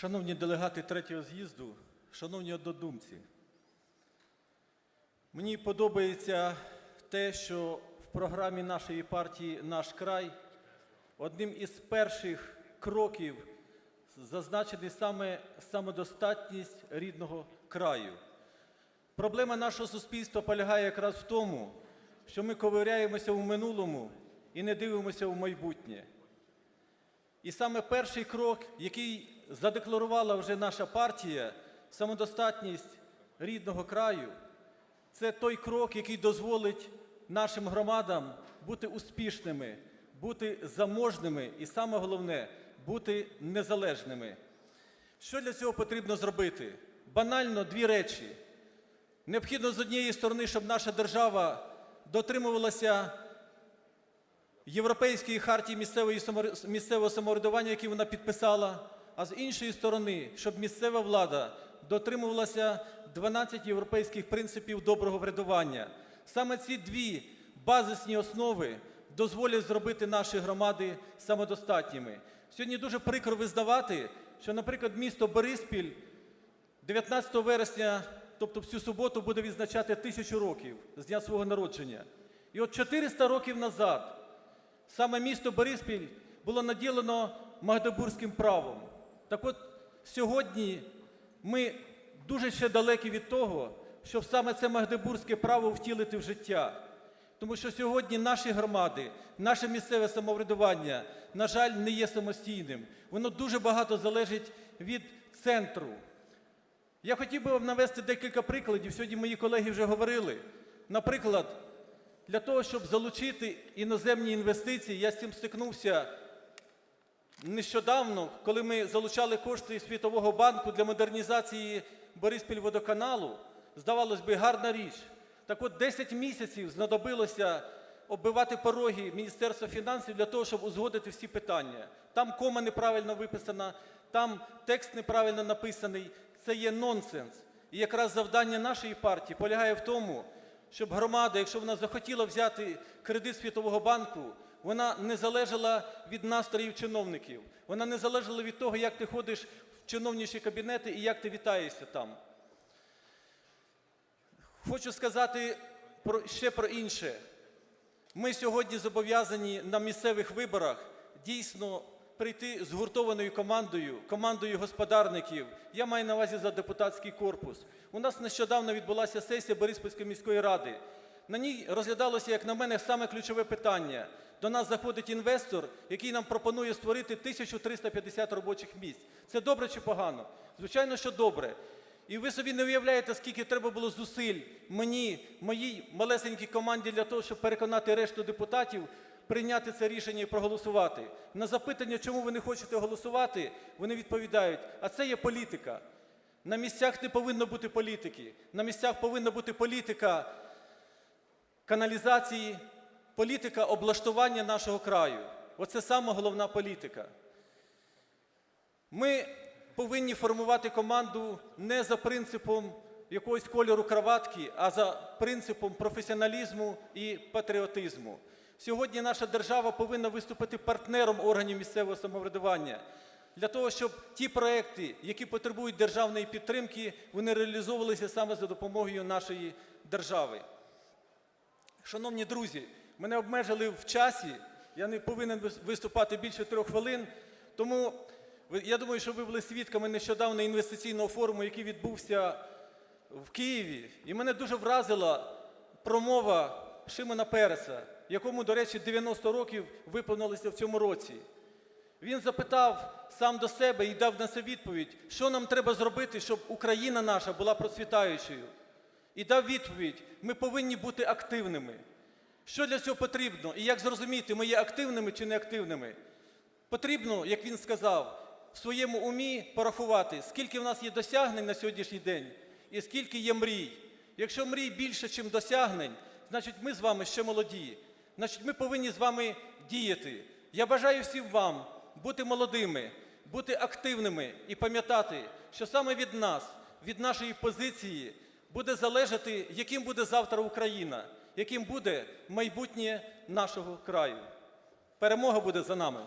Шановні делегати третього з'їзду, шановні однодумці, мені подобається те, що в програмі нашої партії Наш край одним із перших кроків зазначений саме самодостатність рідного краю. Проблема нашого суспільства полягає якраз в тому, що ми ковиряємося в минулому і не дивимося в майбутнє. І саме перший крок, який задекларувала вже наша партія, самодостатність рідного краю, це той крок, який дозволить нашим громадам бути успішними, бути заможними і саме головне бути незалежними. Що для цього потрібно зробити? Банально дві речі. Необхідно з однієї сторони, щоб наша держава дотримувалася Європейської хартії місцевого самоврядування, які вона підписала, а з іншої сторони, щоб місцева влада дотримувалася 12 європейських принципів доброго врядування. Саме ці дві базисні основи дозволять зробити наші громади самодостатніми. Сьогодні дуже прикро визнавати, що, наприклад, місто Бориспіль 19 вересня, тобто в цю суботу, буде відзначати тисячу років з дня свого народження. І от 400 років назад саме місто Бориспіль було наділено Магдебурзьким правом. Так от сьогодні ми дуже ще далекі від того, щоб саме це Магдебурзьке право втілити в життя. Тому що сьогодні наші громади, наше місцеве самоврядування, на жаль, не є самостійним. Воно дуже багато залежить від центру. Я хотів би вам навести декілька прикладів. Сьогодні мої колеги вже говорили. Наприклад, для того, щоб залучити іноземні інвестиції, я з цим стикнувся нещодавно, коли ми залучали кошти Світового банку для модернізації Бориспіль-водоканалу. Здавалось би, гарна річ. Так от 10 місяців знадобилося оббивати пороги Міністерства фінансів для того, щоб узгодити всі питання. Там кома неправильно виписана, там текст неправильно написаний. Це є нонсенс. І якраз завдання нашої партії полягає в тому, щоб громада, якщо вона захотіла взяти кредит Світового банку, вона не залежала від настроїв чиновників. Вона не залежала від того, як ти ходиш в чиновніші кабінети і як ти вітаєшся там. Хочу сказати про, ще про інше. Ми сьогодні зобов'язані на місцевих виборах дійсно прийти згуртованою командою, командою господарників. Я маю на увазі за депутатський корпус. У нас нещодавно відбулася сесія Бориспільської міської ради. На ній розглядалося, як на мене, саме ключове питання. До нас заходить інвестор, який нам пропонує створити 1350 робочих місць. Це добре чи погано? Звичайно, що добре. І ви собі не уявляєте, скільки треба було зусиль мені, моїй малесенькій команді для того, щоб переконати решту депутатів прийняти це рішення і проголосувати. На запитання, чому ви не хочете голосувати, вони відповідають: а це є політика. На місцях не повинно бути політики. На місцях повинна бути політика каналізації, політика облаштування нашого краю. Оце саме головна політика. Ми повинні формувати команду не за принципом якогось кольору краватки, а за принципом професіоналізму і патріотизму. Сьогодні наша держава повинна виступити партнером органів місцевого самоврядування для того, щоб ті проекти, які потребують державної підтримки, вони реалізовувалися саме за допомогою нашої держави. Шановні друзі, мене обмежили в часі. Я не повинен виступати більше трьох хвилин. Тому я думаю, що ви були свідками нещодавно інвестиційного форуму, який відбувся в Києві. І мене дуже вразила промова Шимона Переса, якому, до речі, 90 років виповнилося в цьому році. Він запитав сам до себе і дав на це відповідь, що нам треба зробити, щоб Україна наша була процвітаючою. І дав відповідь: ми повинні бути активними. Що для цього потрібно? І як зрозуміти, ми є активними чи неактивними? Потрібно, як він сказав, в своєму умі порахувати, скільки в нас є досягнень на сьогоднішній день і скільки є мрій. Якщо мрій більше, ніж досягнень, значить ми з вами ще молоді. Значить, ми повинні з вами діяти. Я бажаю всім вам бути молодими, бути активними і пам'ятати, що саме від нас, від нашої позиції буде залежати, яким буде завтра Україна, яким буде майбутнє нашого краю. Перемога буде за нами.